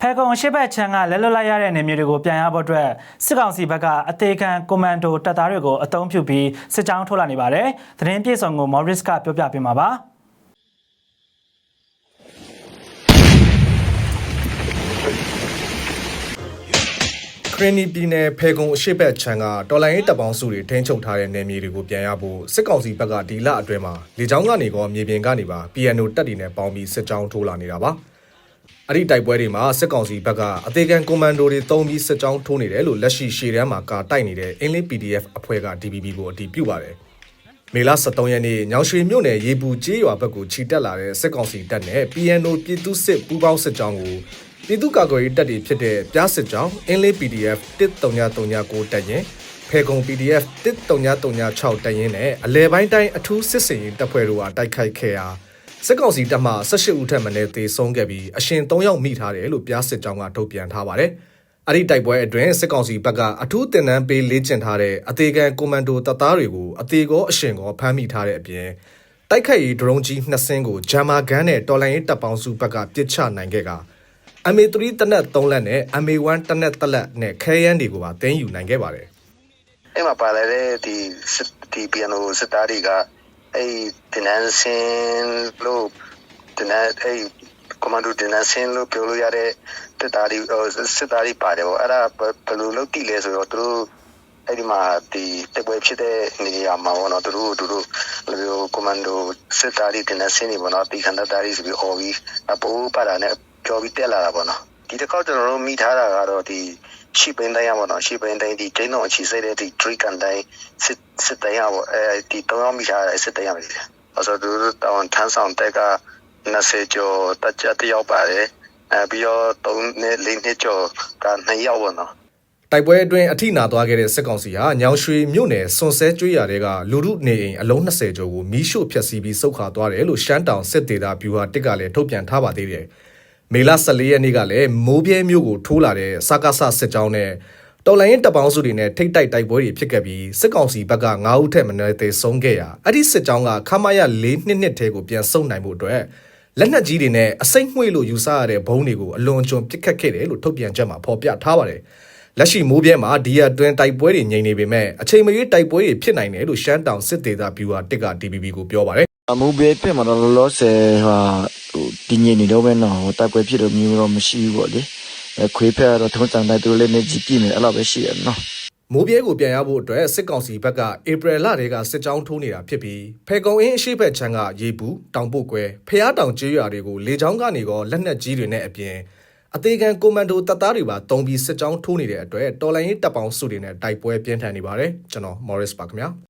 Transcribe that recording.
ဖဲကုံရှစ်ဘက်ချမ်းကလက်လွတ်လိုက်ရတဲ့နေမျိုးတွေကိုပြန်ရဖို့အတွက်စစ်ကောင်စီဘက်ကအသေးခံကွန်မန်ဒိုတပ်သားတွေကိုအသုံးပြုပြီးစစ်ကြောင်းထုတ်လာနေပါတယ်။သတင်းပြေဆုံးကိုမော်ရစ်ကပြောပြပေးမှာပါ။ခရနီပြည်နယ်ဖေကုံအရှိတ်ဘက်ချမ်းကတော်လိုင်းရေးတပ်ပေါင်းစုတွေထိန်းချုပ်ထားတဲ့နယ်မြေတွေကိုပြန်ရဖို့စစ်ကောင်စီဘက်ကဒီလအတွင်းမှာလေကြောင်းကနေကောမြေပြင်ကနေပါ PNO တပ်တွေနဲ့ပေါင်းပြီးစစ်ကြောင်းထိုးလာနေတာပါ အဲ့ဒီတိုက်ပွဲတွေမှာစစ်ကောင်စီဘက်ကအသေးခံကွန်မန်ဒိုတွေတုံးပြီးစစ်ကြောင်းထိုးနေတယ်လို့လက်ရှိရှေ့တန်းမှာကာတိုက်နေတဲ့အင်းလင်း PDF အဖွဲ့က DBB ကိုအတည်ပြုပါတယ်မေလ23ရက်နေ့ညောင်ရွှေမြို့နယ်ရေပူကျေးရွာဘက်ကိုခြိတက်လာတဲ့စစ်ကောင်စီတပ်နဲ့ PNO ပြည်သူစစ်ပူးပေါင်းစစ်ကြောင်းကိုပြည်သူ့ကာကွယ်ရေးတပ်တွေဖြစ်တဲ့ပြားစစ်ကြောင်းအင်းလေး PDF 13339တပ်ရင်ဖေကုံ PDF 13336တပ်ရင်နဲ့အလဲပိုင်းတိုင်းအထူးစစ်စင်ရေးတပ်ဖွဲ့တို့ကတိုက်ခိုက်ခဲ့ရာ စစ်ကောင်စီတပ်မှ18ဦးထက်မနည်းသေဆုံးခဲ့ပြီးအရှင်3ယောက်မိထားတယ်လို့ပြားစစ်ကြောင်းကထုတ်ပြန်ထားပါတယ်။အဲ့ဒီတိုက်ပွဲအတွင်းစစ်ကောင်စီဘက်ကအထူးတင်နန်းပေးလေ့ကျင့်ထားတဲ့အသေးခံကွန်မန်ဒိုတပ်သားတွေကိုအသေးကောအရှင်ကောဖမ်းမိထားတဲ့အပြင်တိုက်ခိုက်ရေးဒရုန်းကြီးနှစ်စင်းကိုဂျာမာဂန်နဲ့တော်လိုင်းရေးတပ်ပေါင်းစုဘက်ကပစ်ချနိုင်ခဲ့က MA3 တနက်3လက်နဲ့ MA1 တနက်1လက်နဲ့ခဲယမ်းတွေကိုပါတင်းယူနိုင်ခဲ့ပါတယ်အဲ့မှာပါလာတဲ့ဒီစစ်ဒီပီယနိုစစ်သားတွေက အဲ့ဒီနန်စင်လို့ဒီနန်အဲ့ကွန်မန်ဒိုဒီနန်စင်လို့ပြောလို့ရတဲ့စစ်သားတွေဟိုစစ်သားတွေပါတယ်ဗောအဲ့ဒါဘယ်ဘယ်လိုလုပ်တည်လဲဆိုတော့သူတို့အဲ့ဒီမှာဒီတပွဲဖြစ်တဲ့နေရာမှာဗောနော်သူတို့သူတို့ဘယ်လိုကွန်မန်ဒိုစစ်သားတွေဒီနန်စင်တွေဗောနော်ဒီခန္ဓာသားတွေဆိုပြီးအော်ပြီးအပိုးပါတာနဲ့ကြော်ပြီးတက်လာတာဗောနော်ဒီတစ်ခေါက်ကျွန်တော်တို့မိထားတာကတော့ဒီ ရှိပင်းတိုင်းရပါတော့ရှိပင်းတိုင်းဒီကျင်းတော့အချီစိတ်တဲ့ဒီ tree ကန်တိုင်းစစ်စစ်တိုင်းရပါအဲဒီတော့ရောက်မိထားတဲ့စစ်တိုင်းရပါလေအဲဆိုသူတို့တောင်းထန်းဆောင်တက်က20ကျော်တက်ကြတယောက်ပါတယ်အဲပြီးတော့3နှစ်4နှစ်ကျော်က2ယောက်ပါတော့တိုက်ပွဲအတွင်းအထိနာသွားခဲ့တဲ့စစ်ကောင်စီဟာညောင်ရွှေမြို့နယ်စွန်ဆဲကျွေးရတဲ့ကလူမှုနေအိမ်အလုံး20ကျော်ကိုမီးရှို့ဖျက်ဆီးပြီးစုခါသွားတယ်လို့ရှမ်းတောင်စစ်ဒေသဗျူဟာတစ်ကလည်းထုတ်ပြန်ထားပါသေးတယ် မေလ14ရက်နေ့ကလည်းမိုးပြဲမြို့ကိုထိုးလာတဲ့စကားဆစစ်ကြောင်းနဲ့တော်လိုင်းရင်တပ်ပေါင်းစုတွေနဲ့ထိတ်တိုက်တိုက်ပွဲတွေဖြစ်ခဲ့ပြီးစစ်ကောင်စီဘက်က9ဦးထက်မနည်းသေဆုံးခဲ့ရာအဲ့ဒီစစ်ကြောင်းကခမာရ4နှစ်နှစ်ထဲကိုပြန်ဆုတ်နိုင်ဖို့အတွက်လက်နက်ကြီးတွေနဲ့အစိမ့်မှွေလို့ယူဆရတဲ့ဘုံတွေကိုအလွန်အကျွံပစ်ခတ်ခဲ့တယ်လို့ထုတ်ပြန်ချက်မှာဖော်ပြထားပါတယ်။လက်ရှိမိုးပြဲမှာဒီရအတွင်းတိုက်ပွဲတွေငြိမ်နေပေမဲ့အချိန်မရွေးတိုက်ပွဲတွေဖြစ်နိုင်တယ်လို့ရှမ်းတောင်စစ်ဒေသဗျူဟာတစ်က DBB ကိုပြောပါတယ် အမှုဘေးပြမှာတော့ လောလောဆယ်ဟာဟိုတည်ငြိမ်နေတော့ပဲနော်ဟိုတိုက်ပွဲဖြစ်တော့မျိုးတော့ မရှိဘူးပေါ့လေအဲခွေးဖက်ကတော့ ထုံးစံတိုင်း သူလည်းနေကြည့်ပြနေအဲ့လိုပဲ ရှိရနော် မိုးပြဲကို ပြန်ရဖို့အတွက် စစ်ကောင်စီဘက်က ဧပြီလတည်းက စစ်ကြောင်းထိုးနေတာဖြစ်ပြီးဖေကုံအင်း အရှိတ်ဘက်ချမ်းက ရေပူ တောင်ပုတ်ကွဲဖျားတောင် ကျေးရွာတွေကို လေကြောင်းကနေကော လက်နက်ကြီးတွေနဲ့အပြင် အသေးခံ ကွန်မန်ဒိုတပ်သားတွေပါတုံးပြီး စစ်ကြောင်းထိုးနေတဲ့အတွက် တော်လိုင်းရေးတပ်ပေါင်းစုတွေနဲ့ တိုက်ပွဲပြင်းထန်နေပါတယ် ကျွန်တော် Morris ပါခင်ဗျာ